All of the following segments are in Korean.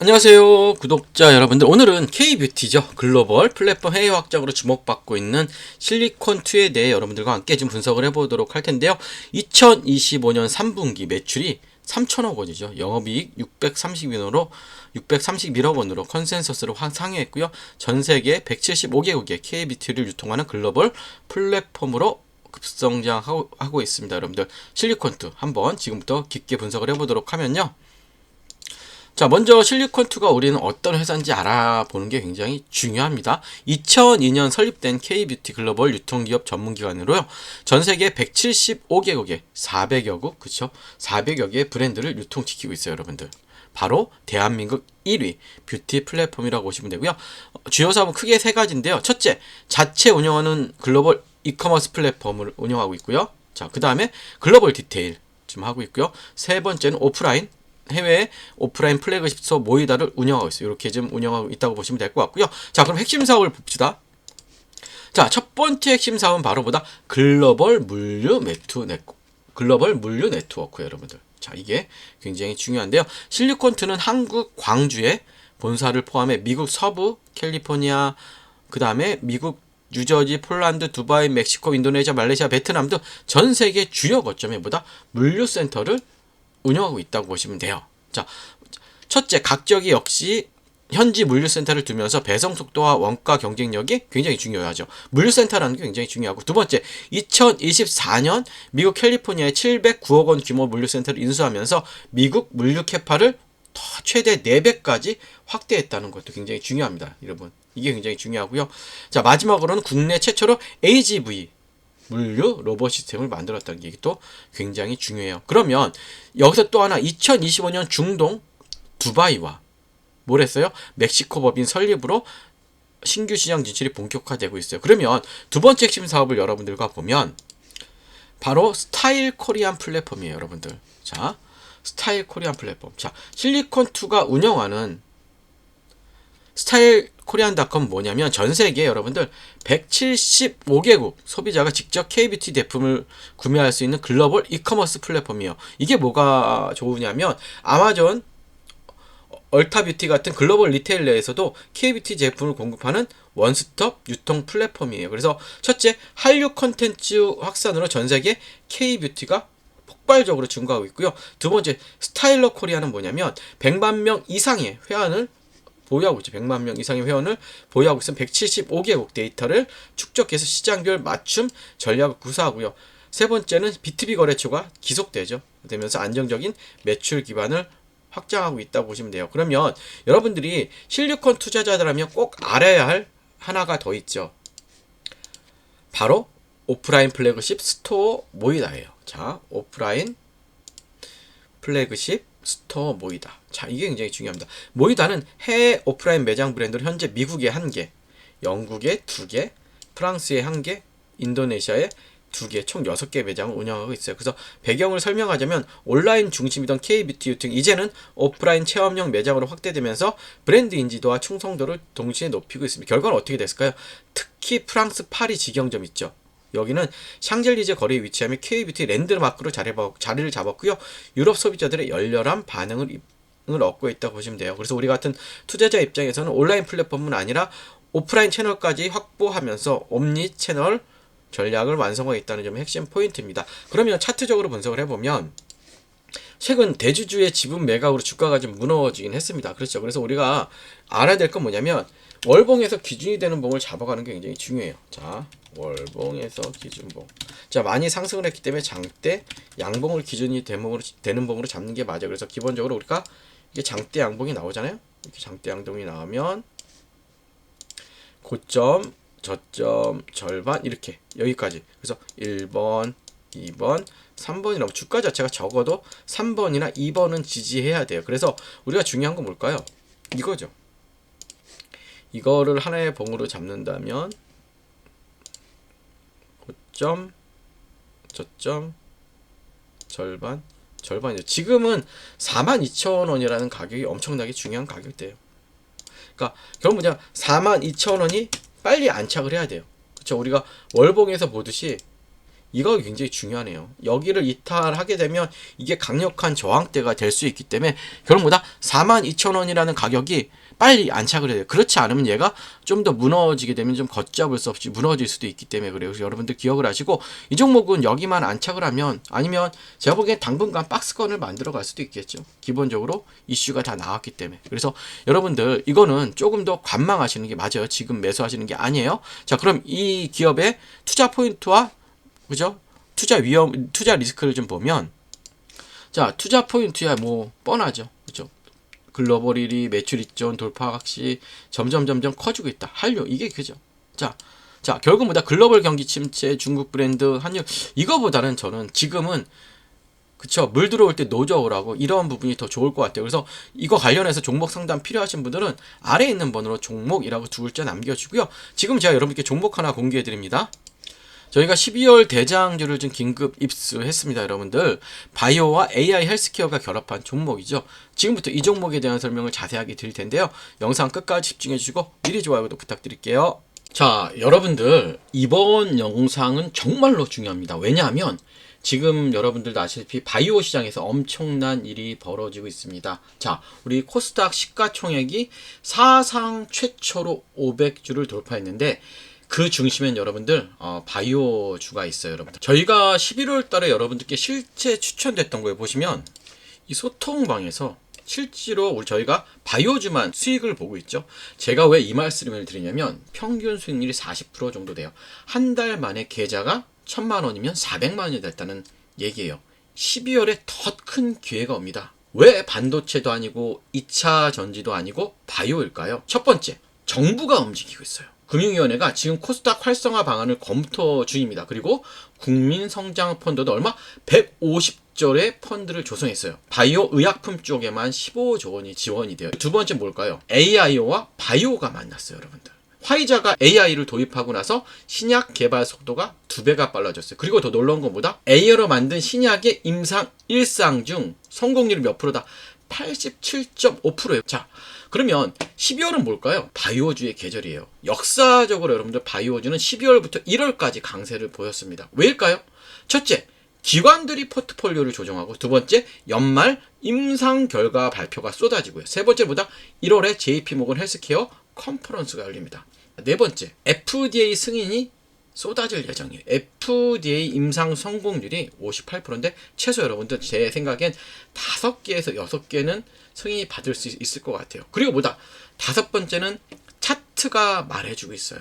안녕하세요 구독자 여러분들. 오늘은 K뷰티죠. 글로벌 플랫폼 해외 확장으로 주목받고 있는 실리콘2에 대해 여러분들과 함께 좀 분석을 해보도록 할 텐데요. 2025년 3분기 매출이 3천억 원이죠. 영업이익 631원으로 631억 원으로 컨센서스를 확 상회했고요. 전 세계 175개국의 K뷰티를 유통하는 글로벌 플랫폼으로 급성장하고 하고 있습니다 여러분들. 실리콘2 한번 지금부터 깊게 분석을 해보도록 하면요 자, 먼저 실리콘2가 우리는 어떤 회사인지 알아보는 게 굉장히 중요합니다. 2002년 설립된 K뷰티 글로벌 유통기업 전문기관으로요. 전 세계 175개국에 400여 국, 그쵸? 400여 개의 브랜드를 유통시키고 있어요, 여러분들. 바로 대한민국 1위 뷰티 플랫폼이라고 보시면 되고요. 어, 주요 사업은 크게 세 가지인데요. 첫째, 자체 운영하는 글로벌 이커머스 플랫폼을 운영하고 있고요. 자, 그 다음에 글로벌 디테일 지금 하고 있고요. 세 번째는 오프라인 해외 오프라인 플래그십 스토어 모이다를 운영하고 있어요. 이렇게 좀 운영하고 있다고 보시면 될 것 같고요. 자, 그럼 핵심 사업을 봅시다. 자, 첫 번째 핵심 사업은 바로 보다 글로벌 물류 네트 네트 글로벌 물류 네트워크 여러분들. 자, 이게 굉장히 중요한데요. 실리콘트는 한국 광주에 본사를 포함해 미국 서부, 캘리포니아, 그 다음에 미국 뉴저지, 폴란드, 두바이, 멕시코, 인도네시아, 말레이시아, 베트남 등 전 세계 주요 거점에 보다 물류센터를 운영하고 있다고 보시면 돼요. 자, 첫째, 각적이 역시 현지 물류센터를 두면서 배송 속도와 원가 경쟁력이 굉장히 중요하죠. 물류센터라는 게 굉장히 중요하고 두 번째, 2024년 미국 캘리포니아에 709억 원 규모 물류센터를 인수하면서 미국 물류 캐파를 더 최대 4배까지 확대했다는 것도 굉장히 중요합니다. 여러분. 이게 굉장히 중요하고요. 자, 마지막으로는 국내 최초로 AGV 물류 로봇 시스템을 만들었다는 게또 굉장히 중요해요. 그러면 여기서 또 하나 2025년 중동 두바이와 뭘 했어요? 멕시코 법인 설립으로 신규 시장 진출이 본격화되고 있어요. 그러면 두 번째 핵심 사업을 여러분들과 보면 바로 스타일 코리안 플랫폼이에요, 여러분들. 자, 스타일 코리안 플랫폼. 자, 실리콘2가 운영하는 스타일 코리안닷컴 뭐냐면 전 세계 여러분들 175개국 소비자가 직접 K뷰티 제품을 구매할 수 있는 글로벌 이커머스 플랫폼이에요. 이게 뭐가 좋으냐면 아마존 얼타뷰티 같은 글로벌 리테일러에서도 K뷰티 제품을 공급하는 원스톱 유통 플랫폼이에요. 그래서 첫째, 한류 컨텐츠 확산으로 전 세계 K뷰티가 폭발적으로 증가하고 있고요. 두 번째, 스타일러 코리아는 뭐냐면 100만 명 이상의 회원을 보유하고 있죠. 100만 명 이상의 회원을 보유하고 있으면 175개국 데이터를 축적해서 시장별 맞춤 전략을 구사하고요. 세 번째는 B2B 거래처가 기속되죠. 되면서 안정적인 매출 기반을 확장하고 있다고 보시면 돼요. 그러면 여러분들이 실리콘 투자자들하면 꼭 알아야 할 하나가 더 있죠. 바로 오프라인 플래그십 스토어 모이다예요. 자, 오프라인 플래그십 스토어 모이다. 자, 이게 굉장히 중요합니다. 모이다는 해외 오프라인 매장 브랜드로 현재 미국에 한 개, 영국에 두 개, 프랑스에 한 개, 인도네시아에 두 개, 총 여섯 개 매장을 운영하고 있어요. 그래서 배경을 설명하자면 온라인 중심이던 K뷰티 유통 이제는 오프라인 체험형 매장으로 확대되면서 브랜드 인지도와 충성도를 동시에 높이고 있습니다. 결과는 어떻게 됐을까요? 특히 프랑스 파리 직영점 있죠. 여기는 샹젤리제 거리에 위치하며 K뷰티 랜드마크로 자리를 잡았고요. 유럽 소비자들의 열렬한 반응을 을 얻고 있다고 보시면 돼요. 그래서 우리 같은 투자자 입장에서는 온라인 플랫폼은 아니라 오프라인 채널까지 확보하면서 옴니 채널 전략을 완성하고 있다는 점이 핵심 포인트입니다. 그러면 차트적으로 분석을 해보면 최근 대주주의 지분 매각으로 주가가 좀 무너지긴 했습니다. 그렇죠. 그래서 우리가 알아야 될 건 뭐냐면 월봉에서 기준이 되는 봉을 잡아가는 게 굉장히 중요해요. 자, 월봉에서 기준봉. 자, 많이 상승을 했기 때문에 장대 양봉을 기준이 되는 봉으로 잡는 게 맞아요. 그래서 기본적으로 우리가 이게 장대 양봉이 나오잖아요. 이렇게 장대 양봉이 나오면 고점, 저점, 절반 이렇게 여기까지. 그래서 1번, 2번, 3번이라고 주가 자체가 적어도 3번이나 2번은 지지해야 돼요. 그래서 우리가 중요한 건 뭘까요? 이거죠. 이거를 하나의 봉으로 잡는다면 고점, 저점, 절반, 절반이죠. 지금은 42,000원이라는 가격이 엄청나게 중요한 가격대예요. 그러니까 결국 뭐냐 42,000원이 빨리 안착을 해야 돼요. 그렇죠? 우리가 월봉에서 보듯이 이거 굉장히 중요하네요. 여기를 이탈하게 되면 이게 강력한 저항대가 될 수 있기 때문에 결국 보다 42,000원이라는 가격이 빨리 안착을 해야 돼요. 그렇지 않으면 얘가 좀 더 무너지게 되면 좀 걷잡을 수 없이 무너질 수도 있기 때문에 그래요. 그래서 여러분들 기억을 하시고 이 종목은 여기만 안착을 하면 아니면 제가 보기엔 당분간 박스권을 만들어 갈 수도 있겠죠. 기본적으로 이슈가 다 나왔기 때문에. 그래서 여러분들 이거는 조금 더 관망하시는 게 맞아요. 지금 매수하시는 게 아니에요. 자, 그럼 이 기업의 투자 포인트와 그죠? 투자 위험, 투자 리스크를 좀 보면 자, 투자 포인트야 뭐 뻔하죠. 글로벌 1위 매출 이전 돌파 각시 점점 점점 커지고 있다. 한류 이게 그죠. 자, 자 결국 뭐다 글로벌 경기 침체 중국 브랜드 한류 이거보다는 저는 지금은 그쵸 물 들어올 때 노저우라고 이런 부분이 더 좋을 것 같아요. 그래서 이거 관련해서 종목 상담 필요하신 분들은 아래에 있는 번호로 종목이라고 두 글자 남겨주고요. 지금 제가 여러분께 종목 하나 공개해 드립니다. 저희가 12월 대장주를 좀 긴급 입수했습니다, 여러분들. 바이오와 AI 헬스케어가 결합한 종목이죠. 지금부터 이 종목에 대한 설명을 자세하게 드릴 텐데요. 영상 끝까지 집중해 주시고 미리 좋아요도 부탁드릴게요. 자, 여러분들 이번 영상은 정말로 중요합니다. 왜냐하면 지금 여러분들도 아시다시피 바이오 시장에서 엄청난 일이 벌어지고 있습니다. 자, 우리 코스닥 시가총액이 사상 최초로 500주를 돌파했는데 그 중심엔 여러분들 어, 바이오주가 있어요, 여러분들. 저희가 11월 달에 여러분들께 실제 추천됐던 거에 보시면 이 소통방에서 실제로 우리 저희가 바이오주만 수익을 보고 있죠. 제가 왜 이 말씀을 드리냐면 평균 수익률이 40% 정도 돼요. 한 달 만에 계좌가 1000만 원이면 400만 원이 됐다는 얘기예요. 12월에 더 큰 기회가 옵니다. 왜 반도체도 아니고 2차 전지도 아니고 바이오일까요? 첫 번째, 정부가 움직이고 있어요. 금융위원회가 지금 코스닥 활성화 방안을 검토 중입니다. 그리고 국민성장 펀드도 얼마? 150조의 펀드를 조성했어요. 바이오 의약품 쪽에만 15조 원이 지원이 돼요. 두 번째 뭘까요? AIO와 바이오가 만났어요, 여러분들. 화이자가 AI를 도입하고 나서 신약 개발 속도가 두 배가 빨라졌어요. 그리고 더 놀라운 건 뭐다? AI로 만든 신약의 임상 1상 중 성공률이 몇 프로다? 87.5%예요. 자, 그러면 12월은 뭘까요? 바이오주의 계절이에요. 역사적으로 여러분들 바이오주는 12월부터 1월까지 강세를 보였습니다. 왜일까요? 첫째, 기관들이 포트폴리오를 조정하고 두 번째, 연말 임상 결과 발표가 쏟아지고요. 세 번째보다 1월에 JP모건 헬스케어 컨퍼런스가 열립니다. 네 번째, FDA 승인이 쏟아질 예정이에요. FDA 임상 성공률이 58%인데 최소 여러분들 제 생각엔 5개에서 6개는 승인이 받을 수 있을 것 같아요. 그리고 뭐다? 다섯 번째는 차트가 말해주고 있어요.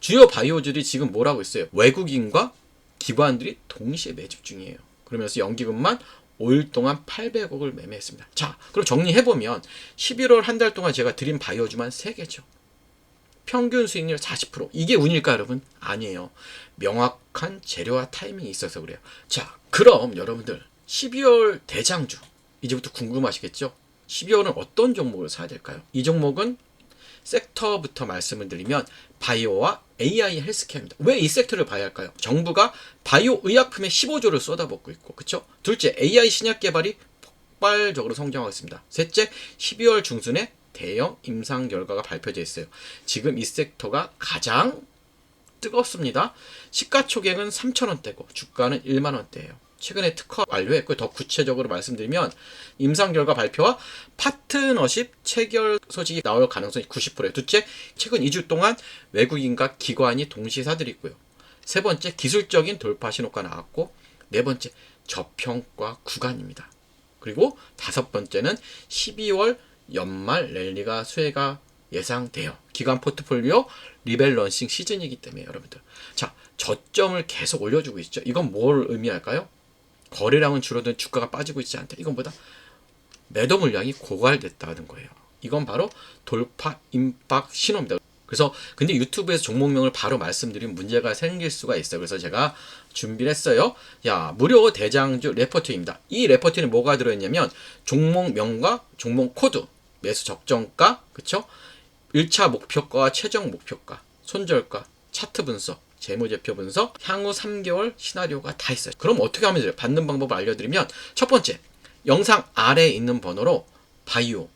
주요 바이오들이 지금 뭐라고 있어요? 외국인과 기관들이 동시에 매집 중이에요. 그러면서 연기금만 5일 동안 800억을 매매했습니다. 자, 그럼 정리해보면 11월 한 달 동안 제가 드린 바이오주만 3개죠. 평균 수익률 40%. 이게 운일까, 여러분? 아니에요. 명확한 재료와 타이밍이 있어서 그래요. 자, 그럼 여러분들 12월 대장주 이제부터 궁금하시겠죠? 12월은 어떤 종목을 사야 될까요? 이 종목은 섹터부터 말씀을 드리면 바이오와 AI 헬스케어입니다. 왜 이 섹터를 봐야 할까요? 정부가 바이오 의약품에 15조를 쏟아붓고 있고, 그렇죠? 둘째, AI 신약 개발이 폭발적으로 성장하고 있습니다. 셋째, 12월 중순에 대형 임상 결과가 발표되어 있어요. 지금 이 섹터가 가장 뜨겁습니다. 시가총액은 3천원대고 주가는 1만원대예요. 최근에 특허 완료했고 더 구체적으로 말씀드리면 임상 결과 발표와 파트너십 체결 소식이 나올 가능성이 90%예요. 둘째, 최근 2주 동안 외국인과 기관이 동시 사들이 있고요. 세 번째, 기술적인 돌파 신호가 나왔고 네 번째, 저평가 구간입니다. 그리고 다섯 번째는 12월 연말 랠리가 수혜가 예상돼요. 기관 포트폴리오 리밸런싱 시즌이기 때문에 여러분들. 자, 저점을 계속 올려주고 있죠. 이건 뭘 의미할까요? 거래량은 줄어든 주가가 빠지고 있지 않다. 이건 보다 매도 물량이 고갈됐다는 거예요. 이건 바로 돌파 임박 신호입니다. 그래서 근데 유튜브에서 종목명을 바로 말씀드리면 문제가 생길 수가 있어요. 그래서 제가 준비를 했어요. 야, 무료 대장주 레포트입니다. 이 레포트는 뭐가 들어있냐면 종목명과 종목 코드, 매수 적정가, 그쵸? 1차 목표가, 최종 목표가, 손절가, 차트 분석, 재무제표 분석, 향후 3개월 시나리오가 다 있어요. 그럼 어떻게 하면 돼요? 받는 방법을 알려드리면 첫 번째, 영상 아래에 있는 번호로 바이오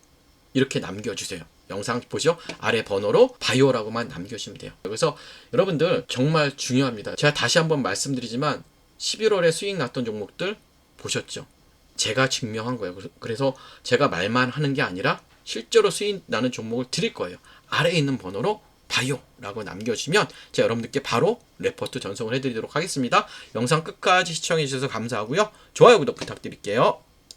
이렇게 남겨주세요. 영상 보시죠. 아래 번호로 바이오라고만 남겨주시면 돼요. 그래서 여러분들 정말 중요합니다. 제가 다시 한번 말씀드리지만 11월에 수익 났던 종목들 보셨죠? 제가 증명한 거예요. 그래서 제가 말만 하는 게 아니라 실제로 수익 나는 종목을 드릴 거예요. 아래에 있는 번호로 봐요라고 남겨주시면 제가 여러분들께 바로 레포트 전송을 해드리도록 하겠습니다. 영상 끝까지 시청해주셔서 감사하고요. 좋아요, 구독 부탁드릴게요.